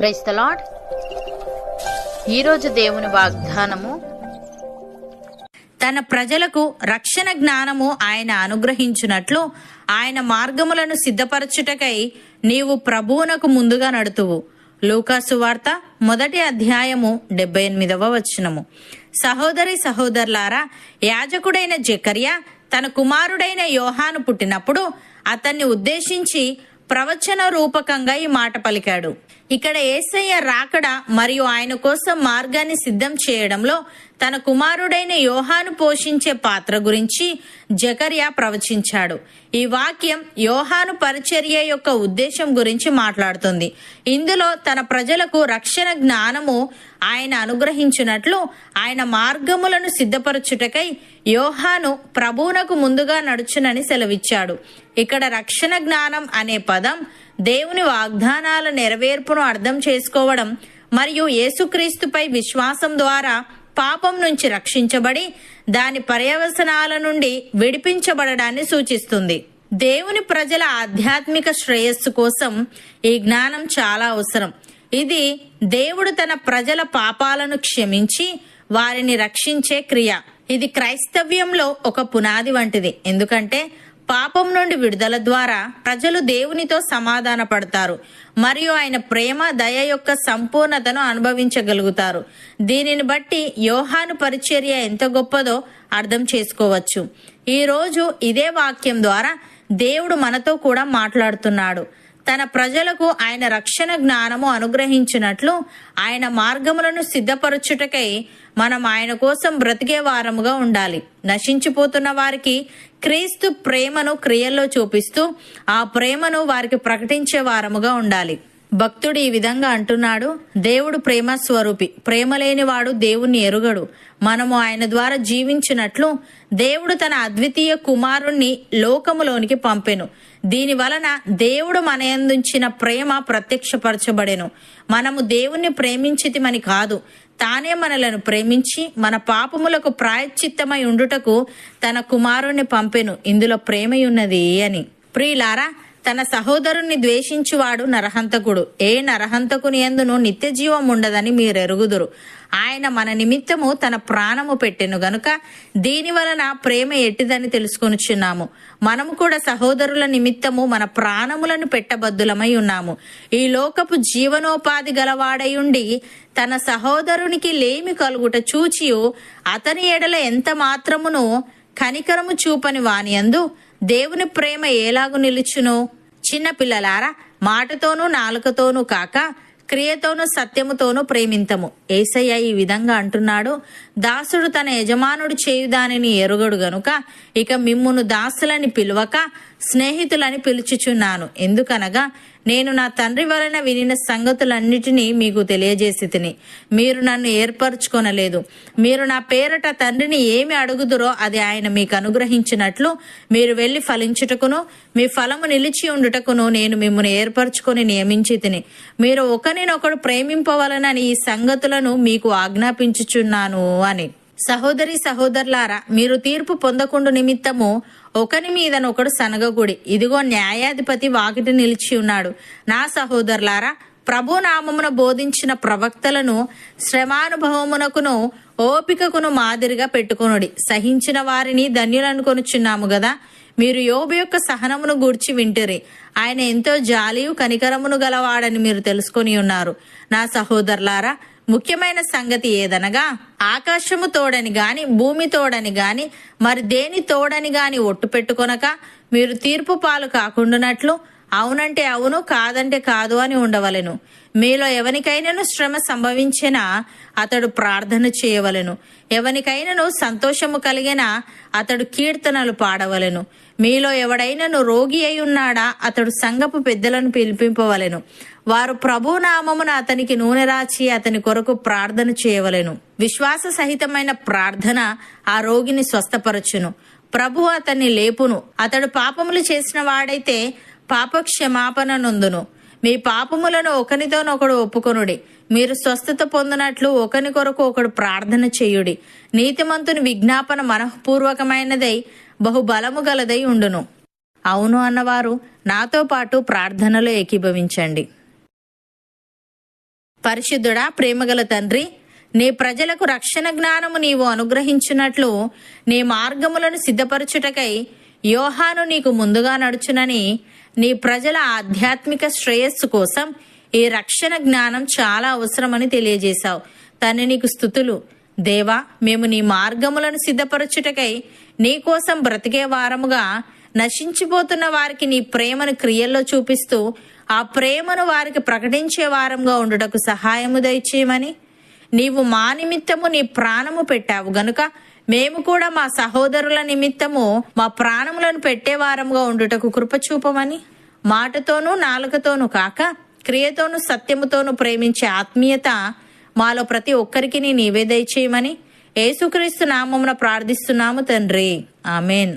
Price the lord ఈరోజు దేవుని వాగ్దానము తన ప్రజలకు రక్షణ జ్ఞానము ఆయన అనుగ్రహించినట్లు ఆయన మార్గములను సిద్ధపరచుటకై నీవు ప్రభువునకు ముందుగా నడుతువు. లూకాసు వార్త మొదటి అధ్యాయము డెబ్బై ఎనిమిదవ వచనము. సహోదరి సహోదరులారా యాజకుడైన జకర్య తన కుమారుడైన యోహాను పుట్టినప్పుడు అతన్ని ఉద్దేశించి ప్రవచన రూపకంగా ఈ మాట పలికాడు. ఇక్కడ ఏసయ్య రాకడ మరియు ఆయన కోసం మార్గాన్ని సిద్ధం చేయడంలో తన కుమారుడైన యోహాను పోషించే పాత్ర గురించి జకర్యా ప్రవచించాడు. ఈ వాక్యం యోహాను పరిచర్య యొక్క ఉద్దేశం గురించి మాట్లాడుతుంది. ఇందులో తన ప్రజలకు రక్షణ జ్ఞానము ఆయన అనుగ్రహించినట్లు ఆయన మార్గములను సిద్ధపరచుటకై యోహాను ప్రభువునకు ముందుగా నడుచునని సెలవిచ్చాడు. ఇక్కడ రక్షణ జ్ఞానం అనే పదం దేవుని వాగ్దానాల నెరవేర్పును అర్థం చేసుకోవడం మరియు యేసుక్రీస్తుపై విశ్వాసం ద్వారా పాపం నుంచి రక్షించబడి దాని పర్యవసనాల నుండి విడిపించబడడాన్ని సూచిస్తుంది. దేవుని ప్రజల ఆధ్యాత్మిక శ్రేయస్సు కోసం ఈ జ్ఞానం చాలా అవసరం. ఇది దేవుడు తన ప్రజల పాపాలను క్షమించి వారిని రక్షించే క్రియ. ఇది క్రైస్తవ్యంలో ఒక పునాది వంటిది. ఎందుకంటే పాపం నుండి విడుదల ద్వారా ప్రజలు దేవునితో సమాధాన పడతారు మరియు ఆయన ప్రేమ దయ యొక్క సంపూర్ణతను అనుభవించగలుగుతారు. దీనిని బట్టి యోహాను పరిచర్య ఎంత గొప్పదో అర్థం చేసుకోవచ్చు. ఈరోజు ఇదే వాక్యం ద్వారా దేవుడు మనతో కూడా మాట్లాడుతున్నాడు. తన ప్రజలకు ఆయన రక్షణ జ్ఞానము అనుగ్రహించినట్లు ఆయన మార్గములను సిద్ధపరచుటకై మనం ఆయన కోసం బ్రతికే వారముగా ఉండాలి. నశించిపోతున్న వారికి క్రీస్తు ప్రేమను క్రియల్లో చూపిస్తూ ఆ ప్రేమను వారికి ప్రకటించే వారముగా ఉండాలి. భక్తుడు ఈ విధంగా అంటున్నాడు దేవుడు ప్రేమ స్వరూపి ప్రేమ లేనివాడు దేవుణ్ణి ఎరుగడు. మనము ఆయన ద్వారా జీవించినట్లు దేవుడు తన అద్వితీయ కుమారుణ్ణి లోకములోనికి పంపెను. దీని వలన దేవుడు మనయందుంచిన ప్రేమ ప్రత్యక్షపరచబడెను. మనము దేవుణ్ణి ప్రేమించితిమని కాదు తానే మనలను ప్రేమించి మన పాపములకు ప్రాయశ్చిత్తమై ఉండుటకు తన కుమారుణ్ణి పంపెను. ఇందులో ప్రేమయున్నది అని ప్రియులారా తన సహోదరుణ్ణి ద్వేషించువాడు నరహంతకుడు. ఏ నరహంతకుని ఎందును నిత్య జీవం ఉండదని మీరెరుగుదురు. ఆయన మన నిమిత్తము తన ప్రాణము పెట్టెను గనుక దీని వలన ప్రేమ ఎట్టిదని తెలుసుకొనిచున్నాము. మనము కూడా సహోదరుల నిమిత్తము మన ప్రాణములను పెట్టబద్దులమై ఉన్నాము. ఈ లోకపు జీవనోపాధి గలవాడై ఉండి తన సహోదరునికి లేమి కలుగుట చూచియు అతని ఎడల ఎంత మాత్రమును కనికరము చూపని వానియందు దేవుని ప్రేమ ఏలాగు నిలుచును? చిన్న పిల్లలారా మాటతోనూ నాలుకతోనూ కాక క్రియతోనూ సత్యముతోనూ ప్రేమింతము. ఏసయ్య ఈ విధంగా అంటున్నాడు దాసుడు తన యజమానుడు చేయు దానిని ఎరుగడు గనుక ఇక మిమ్మును దాసులని పిలువక స్నేహితులని పిలుచుచున్నాను. ఎందుకనగా నేను నా తండ్రి వలన వినిన సంగతులన్నిటినీ మీకు తెలియజేసి తిని మీరు నన్ను ఏర్పరచుకొనలేదు. మీరు నా పేరట తండ్రిని ఏమి అడుగుదురో అది ఆయన మీకు అనుగ్రహించినట్లు మీరు వెళ్ళి ఫలించుటకును మీ ఫలము నిలిచి ఉండుటకును నేను మిమ్మల్ని ఏర్పరచుకొని నియమించి తిని మీరు ఒకరినొకడు ప్రేమింపవలనని ఈ సంగతులను మీకు ఆజ్ఞాపించుచున్నాను అని. సహోదరి సహోదరులారా మీరు తీర్పు పొందకుండా నిమిత్తము ఒకని మీదనొకడు సనగగుడి. ఇదిగో న్యాయాధిపతి వాకిటి నిలిచి ఉన్నాడు. నా సహోదరులారా ప్రభు నామమున బోధించిన ప్రవక్తలను శ్రమానుభవమునకును ఓపికకును మాదిరిగా పెట్టుకునుడి. సహించిన వారిని ధన్యులనుకొనుచున్నాము కదా మీరు యోబు యొక్క సహనమును గూర్చి వింటిరి. ఆయన ఎంతో జాలియు కనికరమును గలవాడని మీరు తెలుసుకొని ఉన్నారు. నా సహోదరులారా ముఖ్యమైన సంగతి ఏదనగా ఆకాశము తోడని గాని భూమి తోడని గాని మరి దేని తోడని గాని ఒట్టు పెట్టుకొనక మీరు తీర్పు పాలు కాకుండానట్లు అవునంటే అవును కాదంటే కాదు అని ఉండవలెను. మీలో ఎవనికైనాను శ్రమ సంభవించినా అతడు ప్రార్థన చేయవలెను. ఎవనికైనాను సంతోషము కలిగిన అతడు కీర్తనలు పాడవలెను. మీలో ఎవడైనను రోగి అయి ఉన్నాడా? అతడు సంగపు పెద్దలను పిలిపింపవలెను. వారు ప్రభు నామమున అతనికి నూనె రాచి అతని కొరకు ప్రార్థన చేయవలెను. విశ్వాస సహితమైన ప్రార్థన ఆ రోగిని స్వస్థపరచును. ప్రభు అతన్ని లేపును. అతడు పాపములు చేసిన వాడైతే పాప క్షమాపణ నొందును. మీ పాపములను ఒకనితోనొకడు ఒప్పుకొనుడి. మీరు స్వస్థత పొందినట్లు ఒకని కొరకు ఒకడు ప్రార్థన చేయుడి. నీతిమంతుని విజ్ఞాపన మనఃపూర్వకమైనదై బహుబలము గలదై ఉండును. అవును అన్నవారు నాతో పాటు ప్రార్థనలో ఏకీభవించండి. పరిశుద్ధుడా ప్రేమగల తండ్రి నీ ప్రజలకు రక్షణ జ్ఞానము నీవు అనుగ్రహించినట్లు నీ మార్గములను సిద్ధపరచుటకై యోహాను నీకు ముందుగా నడుచునని నీ ప్రజల ఆధ్యాత్మిక శ్రేయస్సు కోసం ఈ రక్షణ జ్ఞానం చాలా అవసరమని తెలియజేశావు. తను నీకు స్థుతులు. దేవా మేము నీ మార్గములను సిద్ధపరచుటకై నీకోసం బ్రతికే వారముగా నశించిపోతున్న వారికి నీ ప్రేమను క్రియల్లో చూపిస్తూ ఆ ప్రేమను వారికి ప్రకటించే వారంగా ఉండుటకు సహాయము దయచేయమని. నీవు మా నిమిత్తము నీ ప్రాణము పెట్టావు గనుక మేము కూడా మా సహోదరుల నిమిత్తము మా ప్రాణములను పెట్టేవారంగా ఉండుటకు కృపచూపమని మాటతోనూ నాలుకతోనూ కాక క్రియతోనూ సత్యముతోనూ ప్రేమించే ఆత్మీయత మాలో ప్రతి ఒక్కరికి నీ నీవే చేయమని. యేసుక్రీస్తు నామమున ప్రార్థిస్తున్నాము తండ్రి. ఆమెన్.